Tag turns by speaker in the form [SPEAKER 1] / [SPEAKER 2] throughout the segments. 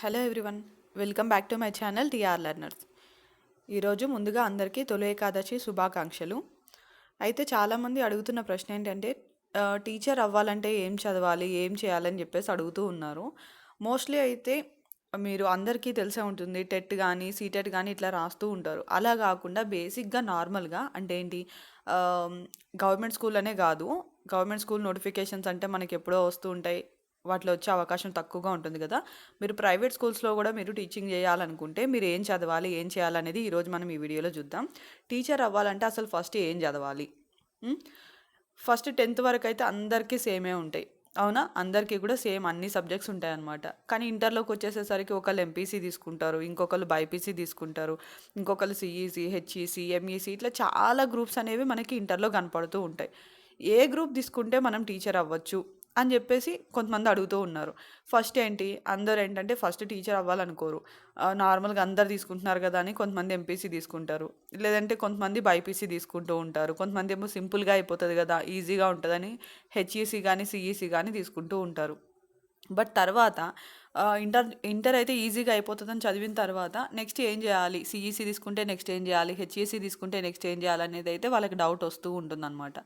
[SPEAKER 1] Hello everyone welcome back to my channel TR learners. ఈరోజు ముందుగా అందరికీ తొలి ఏకాదశి శుభాకాంక్షలు. అయితే చాలామంది అడుగుతున్న ప్రశ్న ఏంటంటే టీచర్ అవ్వాలంటే ఏం చదవాలి ఏం చేయాలని చెప్పేసి అడుగుతూ ఉన్నారు. మోస్ట్లీ అయితే మీరు అందరికీ తెలిసే ఉంటుంది టెట్ కానీ సీటెట్ కానీ ఇట్లా రాస్తూ ఉంటారు. అలా కాకుండా బేసిక్గా నార్మల్గా అంటే ఏంటి గవర్నమెంట్ స్కూల్ అనే కాదు గవర్నమెంట్ స్కూల్ నోటిఫికేషన్స్ అంటే మనకి ఎప్పుడో వస్తూ ఉంటాయి. వాటిలో వచ్చే అవకాశం తక్కువగా ఉంటుంది కదా. మీరు ప్రైవేట్ స్కూల్స్లో కూడా మీరు టీచింగ్ చేయాలనుకుంటే మీరు ఏం చదవాలి ఏం చేయాలనేది ఈరోజు మనం ఈ వీడియోలో చూద్దాం. టీచర్ అవ్వాలంటే అసలు ఫస్ట్ ఏం చదవాలి? ఫస్ట్ టెన్త్ వరకు అయితే అందరికీ సేమే ఉంటాయి. అవునా? అందరికీ కూడా సేమ్ అన్ని సబ్జెక్ట్స్ ఉంటాయి అన్నమాట కానీ ఇంటర్లోకి వచ్చేసేసరికి ఒకళ్ళు ఎంపీసీ తీసుకుంటారు ఇంకొకళ్ళు బైపీసీ తీసుకుంటారు ఇంకొకళ్ళు సిఈసీ హెచ్ఈసీ ఎంఈసీ ఇట్లా చాలా గ్రూప్స్ అనేవి మనకి ఇంటర్లో కనపడుతూ ఉంటాయి. ఏ గ్రూప్ తీసుకుంటే మనం టీచర్ అవ్వచ్చు? అని చెప్పేసి కొంతమంది అడుగుతూ ఉన్నారు. ఫస్ట్ ఏంటి? అందరు ఏంటంటే ఫస్ట్ టీచర్ అవ్వాలనుకోరు. నార్మల్గా అందరు తీసుకుంటున్నారు కదా అని కొంతమంది ఎంపీసీ తీసుకుంటారు. లేదంటే కొంతమంది బైపీసీ తీసుకుంటూ ఉంటారు. కొంతమంది ఏమో సింపుల్గా అయిపోతుంది కదా ఈజీగా ఉంటుందని హెచ్ఈసీ కానీ సిఈసీ కానీ తీసుకుంటూ ఉంటారు. బట్ తర్వాత ఇంటర్ ఇంటర్ అయితే ఈజీగా అయిపోతుందని చదివిన తర్వాత నెక్స్ట్ ఏం చేయాలి? సిఈసీ తీసుకుంటే నెక్స్ట్ ఏం చేయాలి? హెచ్ఈసీ తీసుకుంటే నెక్స్ట్ ఏం చేయాలి? అనేది అయితే వాళ్ళకి డౌట్ వస్తూ ఉంటుందన్నమాట.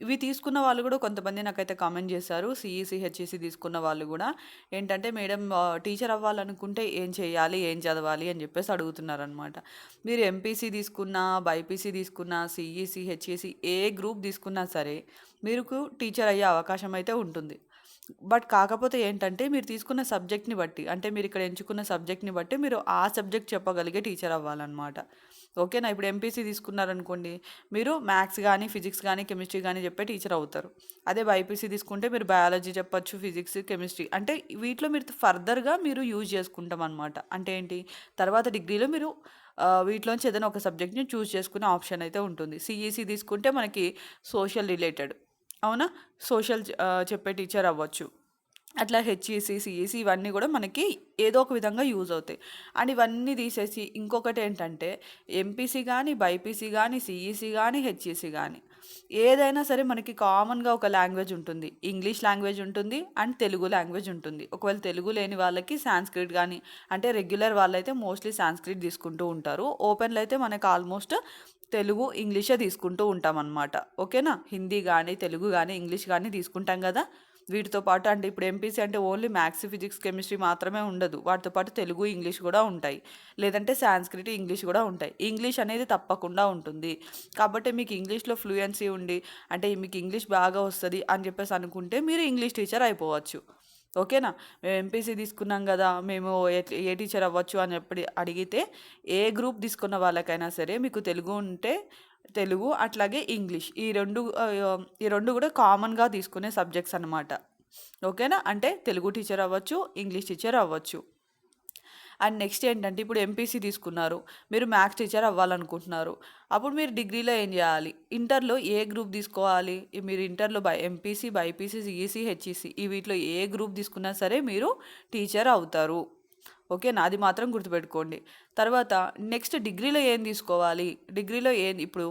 [SPEAKER 1] ఇవి తీసుకున్న వాళ్ళు కూడా కొంతమంది నాకైతే కామెంట్ చేశారు. సిఈసీ హెచ్ఈసీ తీసుకున్న వాళ్ళు కూడా ఏంటంటే మేడం టీచర్ అవ్వాలనుకుంటే ఏం చేయాలి ఏం చదవాలి? అని చెప్పేసి అడుగుతున్నారనమాట మీరు ఎంపీసీ తీసుకున్నా బైపీసీ తీసుకున్నా సిఈసి హెచ్ఈసి ఏ గ్రూప్ తీసుకున్నా సరే మీకు టీచర్ అయ్యే అవకాశం అయితే ఉంటుంది. బట్ కాకపోతే ఏంటంటే మీరు తీసుకున్న సబ్జెక్ట్ని బట్టి అంటే మీరు ఇక్కడ ఎంచుకున్న సబ్జెక్ట్ని బట్టి మీరు ఆ సబ్జెక్ట్ చెప్పగలిగే టీచర్ అవ్వాలన్నమాట. ఓకేనా? ఇప్పుడు ఎంపీసీ తీసుకున్నారనుకోండి మీరు మ్యాథ్స్ కానీ ఫిజిక్స్ కానీ కెమిస్ట్రీ కానీ చెప్పే టీచర్ అవుతారు. అదే బైపీసీ తీసుకుంటే మీరు బయాలజీ చెప్పొచ్చు ఫిజిక్స్ కెమిస్ట్రీ అంటే వీటిలో మీరు ఫర్దర్గా మీరు యూజ్ చేసుకుంటాం అనమాట అంటే ఏంటి? తర్వాత డిగ్రీలో మీరు వీటిలోంచి ఏదైనా ఒక సబ్జెక్ట్ని చూస్ చేసుకునే ఆప్షన్ అయితే ఉంటుంది. సిఈసీ తీసుకుంటే మనకి సోషల్ రిలేటెడ్ అవునా? సోషల్ చెప్పే టీచర్ అవ్వచ్చు. అట్లా హెచ్ఈసి సిఈసి ఇవన్నీ కూడా మనకి ఏదో ఒక విధంగా యూజ్ అవుతాయి. అండ్ ఇవన్నీ తీసేసి ఇంకొకటి ఏంటంటే ఎంపీసీ కానీ బైపీసీ కానీ సిఈసి కానీ హెచ్ఈసి కానీ ఏదైనా సరే మనకి కామన్గా ఒక లాంగ్వేజ్ ఉంటుంది. ఇంగ్లీష్ లాంగ్వేజ్ ఉంటుంది అండ్ తెలుగు లాంగ్వేజ్ ఉంటుంది. ఒకవేళ తెలుగు లేని వాళ్ళకి సాంస్క్రిట్ కానీ అంటే రెగ్యులర్ వాళ్ళైతే మోస్ట్లీ సాంస్క్రిట్ తీసుకుంటూ ఉంటారు. ఓపెన్లో అయితే మనకు ఆల్మోస్ట్ తెలుగు ఇంగ్లీషే తీసుకుంటూ ఉంటాం అన్నమాట ఓకేనా? హిందీ కానీ తెలుగు కానీ ఇంగ్లీష్ కానీ తీసుకుంటాం కదా? వీటితో పాటు అంటే ఇప్పుడు ఎంపీసీ అంటే ఓన్లీ మ్యాథ్స్ ఫిజిక్స్ కెమిస్ట్రీ మాత్రమే ఉండదు. వాటితో పాటు తెలుగు ఇంగ్లీష్ కూడా ఉంటాయి. లేదంటే సాంస్క్రిట్ ఇంగ్లీష్ కూడా ఉంటాయి. ఇంగ్లీష్ అనేది తప్పకుండా ఉంటుంది. కాబట్టి మీకు ఇంగ్లీష్లో ఫ్లూయెన్సీ ఉండి అంటే మీకు ఇంగ్లీష్ బాగా వస్తుంది అని చెప్పేసి అనుకుంటే మీరు ఇంగ్లీష్ టీచర్ అయిపోవచ్చు. ఓకేనా? మేము ఎంపీసీ తీసుకున్నాం కదా మేము ఏ టీచర్ అవ్వచ్చు అని చెప్పి అడిగితే ఏ గ్రూప్ తీసుకున్న వాళ్ళకైనా సరే మీకు తెలుగు ఉంటే తెలుగు అట్లాగే ఇంగ్లీష్. ఈ రెండు ఈ రెండు కూడా కామన్గా తీసుకునే సబ్జెక్ట్స్ అనమాట ఓకేనా? అంటే తెలుగు టీచర్ అవ్వచ్చు ఇంగ్లీష్ టీచర్ అవ్వచ్చు. అండ్ నెక్స్ట్ ఏంటంటే ఇప్పుడు ఎంపీసీ తీసుకున్నారు. మీరు మ్యాథ్స్ టీచర్ అవ్వాలనుకుంటున్నారు. అప్పుడు మీరు డిగ్రీలో ఏం చేయాలి? ఇంటర్లో ఏ గ్రూప్ తీసుకోవాలి? మీరు ఇంటర్లో by MPC BiPC CEC HEC ఈ వీటిలో ఏ గ్రూప్ తీసుకున్నా సరే మీరు టీచర్ అవుతారు. ఓకేనా అది మాత్రం గుర్తుపెట్టుకోండి. తర్వాత నెక్స్ట్ డిగ్రీలో ఏం తీసుకోవాలి? డిగ్రీలో ఏం ఇప్పుడు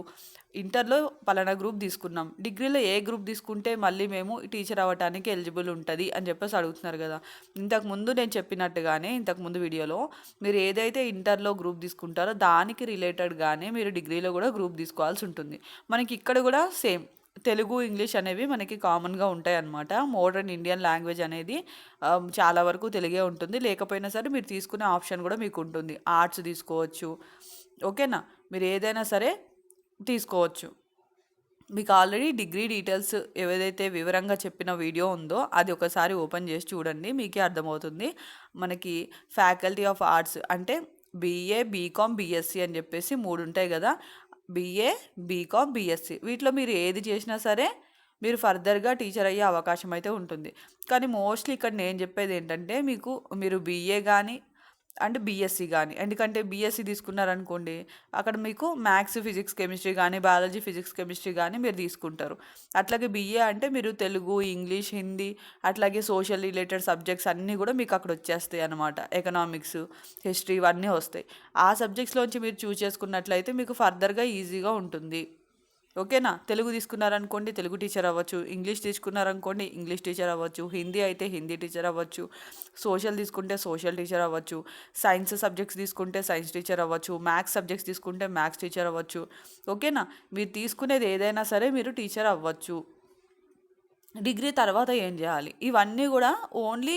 [SPEAKER 1] ఇంటర్లో పలానా గ్రూప్ తీసుకున్నాం. డిగ్రీలో ఏ గ్రూప్ తీసుకుంటే మళ్ళీ మేము టీచర్ అవ్వటానికి ఎలిజిబుల్ ఉంటుంది అని చెప్పేసి అడుగుతున్నారు కదా. ఇంతకు ముందు నేను చెప్పినట్టుగానే ఇంతకు ముందు వీడియోలో మీరు ఏదైతే ఇంటర్లో గ్రూప్ తీసుకుంటారో దానికి రిలేటెడ్గానే మీరు డిగ్రీలో కూడా గ్రూప్ తీసుకోవాల్సి ఉంటుంది. మనకి ఇక్కడ కూడా సేమ్. తెలుగు ఇంగ్లీష్ అనేవి మనకి కామన్గా ఉంటాయి అన్నమాట మోడర్న్ ఇండియన్ లాంగ్వేజ్ అనేది చాలా వరకు తెలుగే ఉంటుంది. లేకపోయినా సరే మీరు తీసుకునే ఆప్షన్ కూడా మీకు ఉంటుంది. ఆర్ట్స్ తీసుకోవచ్చు. ఓకేనా? మీరు ఏదైనా సరే తీసుకోవచ్చు. మీకు ఆల్రెడీ డిగ్రీ డీటెయిల్స్ ఏదైతే వివరంగా చెప్పిన వీడియో ఉందో అది ఒకసారి ఓపెన్ చేసి చూడండి. మీకే అర్థమవుతుంది. మనకి ఫ్యాకల్టీ ఆఫ్ ఆర్ట్స్ అంటే బీఏ బీకామ్ బీఎస్సీ అని చెప్పేసి మూడు ఉంటాయి కదా. బీఏ బీకామ్ బీఎస్సీ వీటిలో మీరు ఏది చేసినా సరే మీరు ఫర్దర్గా టీచర్ అయ్యే అవకాశం అయితే ఉంటుంది. కానీ మోస్ట్లీ ఇక్కడ నేను చెప్పేది ఏంటంటే మీకు మీరు బీఏ కానీ అండ్ బీఎస్సీ కానీ ఎందుకంటే బీఎస్సీ తీసుకున్నారనుకోండి అక్కడ మీకు మ్యాథ్స్ ఫిజిక్స్ కెమిస్ట్రీ కానీ బయాలజీ ఫిజిక్స్ కెమిస్ట్రీ కానీ మీరు తీసుకుంటారు. అట్లాగే బీఏ అంటే మీరు తెలుగు ఇంగ్లీష్ హిందీ అట్లాగే సోషల్ రిలేటెడ్ సబ్జెక్ట్స్ అన్నీ కూడా మీకు అక్కడ వచ్చేస్తాయి అనమాట ఎకనామిక్స్ హిస్టరీ ఇవన్నీ వస్తాయి. ఆ సబ్జెక్ట్స్లోంచి మీరు చూస్ చేసుకున్నట్లయితే మీకు ఫర్దర్గా ఈజీగా ఉంటుంది. ఓకేనా? తెలుగు తీసుకున్నారనుకోండి తెలుగు టీచర్ అవ్వచ్చు ఇంగ్లీష్ తీసుకున్నారనుకోండి ఇంగ్లీష్ టీచర్ అవ్వచ్చు హిందీ అయితే హిందీ టీచర్ అవ్వచ్చు సోషల్ తీసుకుంటే సోషల్ టీచర్ అవ్వచ్చు సైన్స్ సబ్జెక్ట్స్ తీసుకుంటే సైన్స్ టీచర్ అవ్వచ్చు మ్యాథ్స్ సబ్జెక్ట్స్ తీసుకుంటే మ్యాథ్స్ టీచర్ అవ్వచ్చు ఓకేనా? మీరు తీసుకునేది ఏదైనా సరే మీరు టీచర్ అవ్వచ్చు. డిగ్రీ తర్వాత ఏం చేయాలి? ఇవన్నీ కూడా ఓన్లీ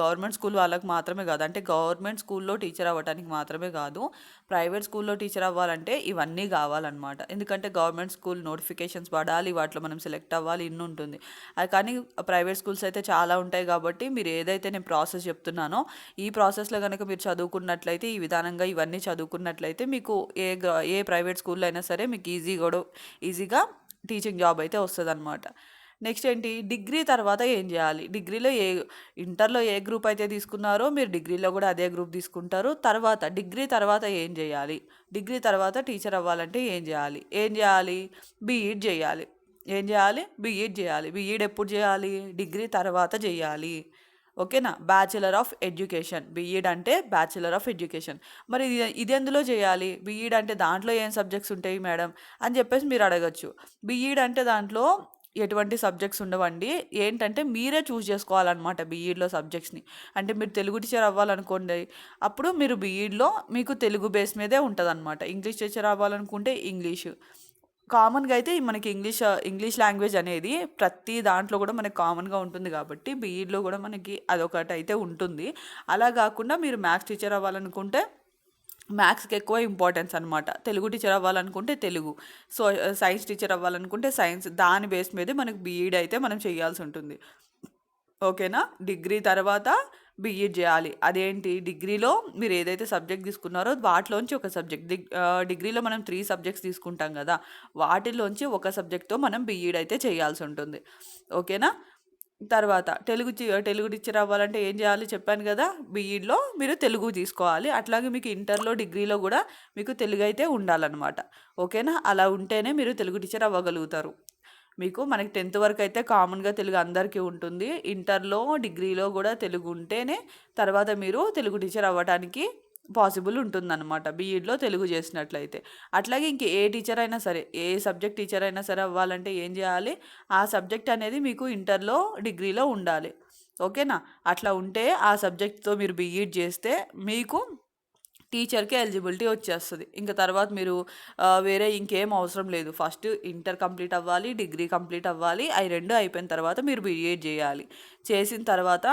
[SPEAKER 1] గవర్నమెంట్ స్కూల్ వాళ్ళకి మాత్రమే కాదు. అంటే గవర్నమెంట్ స్కూల్లో టీచర్ అవ్వడానికి మాత్రమే కాదు. ప్రైవేట్ స్కూల్లో టీచర్ అవ్వాలంటే ఇవన్నీ కావాలన్నమాట. ఎందుకంటే గవర్నమెంట్ స్కూల్ నోటిఫికేషన్స్ పడాలి వాటిలో మనం సెలెక్ట్ అవ్వాలి ఇన్ని ఉంటుంది. అది కానీ ప్రైవేట్ స్కూల్స్ అయితే చాలా ఉంటాయి కాబట్టి మీరు ఏదైతే నేను ప్రాసెస్ చెప్తున్నానో ఈ ప్రాసెస్లో కనుక మీరు చదువుకున్నట్లయితే ఈ విధానంగా ఇవన్నీ చదువుకున్నట్లయితే మీకు ఏ ఏ ప్రైవేట్ స్కూల్లో అయినా సరే మీకు ఈజీ కూడా ఈజీగా టీచింగ్ జాబ్ అయితే వస్తుంది అనమాట నెక్స్ట్ ఏంటి? డిగ్రీ తర్వాత ఏం చేయాలి? డిగ్రీలో ఏ ఇంటర్లో ఏ గ్రూప్ అయితే తీసుకున్నారో మీరు డిగ్రీలో కూడా అదే గ్రూప్ తీసుకుంటారు. తర్వాత డిగ్రీ తర్వాత ఏం చేయాలి? డిగ్రీ తర్వాత టీచర్ అవ్వాలంటే ఏం చేయాలి? ఏం చేయాలి? బీఈడ్ చేయాలి. ఏం చేయాలి? బీఈడ్ చేయాలి. బీఈడ్ ఎప్పుడు చేయాలి? డిగ్రీ తర్వాత చేయాలి. ఓకేనా? Bachelor of education. B Ed అంటే బ్యాచిలర్ ఆఫ్ ఎడ్యుకేషన్. మరి ఇది ఇది ఎందులో చేయాలి? బీఈడ్ అంటే దాంట్లో ఏం సబ్జెక్ట్స్ ఉంటాయి మేడం? అని చెప్పేసి మీరు అడగచ్చు. బీఈడ్ అంటే దాంట్లో ఎటువంటి సబ్జెక్ట్స్ ఉండవండి. ఏంటంటే మీరే చూస్ చేసుకోవాలన్నమాట బీఈడిలో సబ్జెక్ట్స్ని. అంటే మీరు తెలుగు టీచర్ అవ్వాలనుకోండి అప్పుడు మీరు బీఈడిలో మీకు తెలుగు బేస్ మీదే ఉంటుంది అనమాట ఇంగ్లీష్ టీచర్ అవ్వాలనుకుంటే ఇంగ్లీష్. కామన్గా అయితే మనకి ఇంగ్లీష్ ఇంగ్లీష్ లాంగ్వేజ్ అనేది ప్రతి దాంట్లో కూడా మనకి కామన్గా ఉంటుంది కాబట్టి బీఈడిలో కూడా మనకి అదొకటి అయితే ఉంటుంది. అలా కాకుండా మీరు మ్యాథ్స్ టీచర్ అవ్వాలనుకుంటే మ్యాథ్స్కి ఎక్కువ ఇంపార్టెన్స్ అనమాట తెలుగు టీచర్ అవ్వాలనుకుంటే తెలుగు. సో సైన్స్ టీచర్ అవ్వాలనుకుంటే సైన్స్ దాని బేస్ మీదే మనకు బీఈడి అయితే మనం చేయాల్సి ఉంటుంది. ఓకేనా డిగ్రీ తర్వాత బీఈడ్ చేయాలి. అదేంటి? డిగ్రీలో మీరు ఏదైతే సబ్జెక్ట్ తీసుకున్నారో వాటిలోంచి ఒక సబ్జెక్ట్ డిగ్రీలో uh, మనం త్రీ సబ్జెక్ట్స్ తీసుకుంటాం కదా. వాటిలోంచి ఒక సబ్జెక్ట్తో మనం బీఈడ్ అయితే చేయాల్సి ఉంటుంది. ఓకేనా తర్వాత తెలుగు తెలుగు టీచర్ అవ్వాలంటే ఏం చేయాలి చెప్పాను కదా? బీఈడ్లో మీరు తెలుగు తీసుకోవాలి. అట్లాగే మీకు ఇంటర్లో డిగ్రీలో కూడా మీకు తెలుగు అయితే ఉండాలన్నమాట. ఓకేనా? అలా ఉంటేనే మీరు తెలుగు టీచర్ అవ్వగలుగుతారు. మీకు మనకి టెన్త్ వరకు అయితే కామన్గా తెలుగు అందరికీ ఉంటుంది. ఇంటర్లో డిగ్రీలో కూడా తెలుగు ఉంటేనే తర్వాత మీరు తెలుగు టీచర్ అవ్వడానికి పాసిబుల్ ఉంటుందన్నమాట బీఈడ్లో తెలుగు చేసినట్లయితే. అట్లాగే ఇంక ఏ టీచర్ అయినా సరే ఏ సబ్జెక్ట్ టీచర్ అయినా సరే అవ్వాలంటే ఏం చేయాలి? ఆ సబ్జెక్ట్ అనేది మీకు ఇంటర్లో డిగ్రీలో ఉండాలి. ఓకేనా? అట్లా ఉంటే ఆ సబ్జెక్ట్తో మీరు బీఈడ్ చేస్తే మీకు టీచర్కి ఎలిజిబిలిటీ వచ్చేస్తుంది. ఇంకా తర్వాత మీరు వేరే ఇంకేం అవసరం లేదు. ఫస్ట్ ఇంటర్ కంప్లీట్ అవ్వాలి డిగ్రీ కంప్లీట్ అవ్వాలి అవి రెండు అయిపోయిన తర్వాత మీరు బీఏడ్ చేయాలి. చేసిన తర్వాత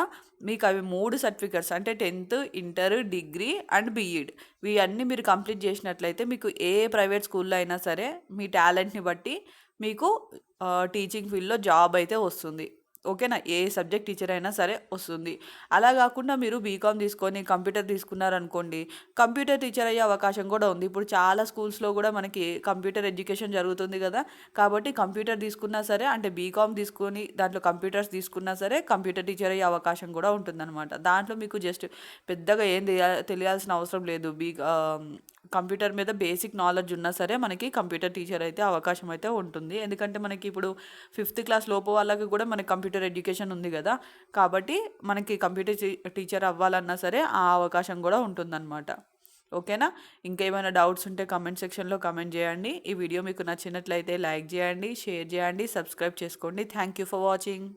[SPEAKER 1] మీకు అవి మూడు సర్టిఫికెట్స్ అంటే tenth inter degree and BEd. ఇవన్నీ మీరు కంప్లీట్ చేసినట్లయితే మీకు ఏ ప్రైవేట్ స్కూల్లో అయినా సరే మీ టాలెంట్ని బట్టి మీకు టీచింగ్ ఫీల్డ్లో జాబ్ అయితే వస్తుంది. ఓకేనా? ఏ సబ్జెక్ట్ టీచర్ అయినా సరే వస్తుంది. అలా కాకుండా మీరు బీకామ్ తీసుకొని కంప్యూటర్ తీసుకున్నారనుకోండి కంప్యూటర్ టీచర్ అయ్యే అవకాశం కూడా ఉంది. ఇప్పుడు చాలా స్కూల్స్లో కూడా మనకి కంప్యూటర్ ఎడ్యుకేషన్ జరుగుతుంది కదా. కాబట్టి కంప్యూటర్ తీసుకున్నా సరే అంటే బీకామ్ తీసుకొని దాంట్లో కంప్యూటర్స్ తీసుకున్నా సరే కంప్యూటర్ టీచర్ అయ్యే అవకాశం కూడా ఉంటుందన్నమాట. దాంట్లో మీకు జస్ట్ పెద్దగా ఏం తెలియాల్సిన అవసరం లేదు. బీ కంప్యూటర్ మీద బేసిక్ నాలెడ్జ్ ఉన్నా సరే మనకి కంప్యూటర్ టీచర్ అయితే అవకాశం అయితే ఉంటుంది. ఎందుకంటే మనకి ఇప్పుడు ఫిఫ్త్ క్లాస్ లోపు వాళ్ళకి కూడా మనకి కంప్యూటర్ ఎడ్యుకేషన్ ఉంది కదా. కాబట్టి మనకి కంప్యూటర్ టీచర్ అవ్వాలన్నా సరే ఆ అవకాశం కూడా ఉంటుందన్నమాట. ఓకేనా? ఇంకేమైనా డౌట్స్ ఉంటే కమెంట్ సెక్షన్లో కమెంట్ చేయండి. ఈ వీడియో మీకు నచ్చినట్లయితే లైక్ చేయండి షేర్ చేయండి సబ్స్క్రైబ్ చేసుకోండి. Thank you for watching.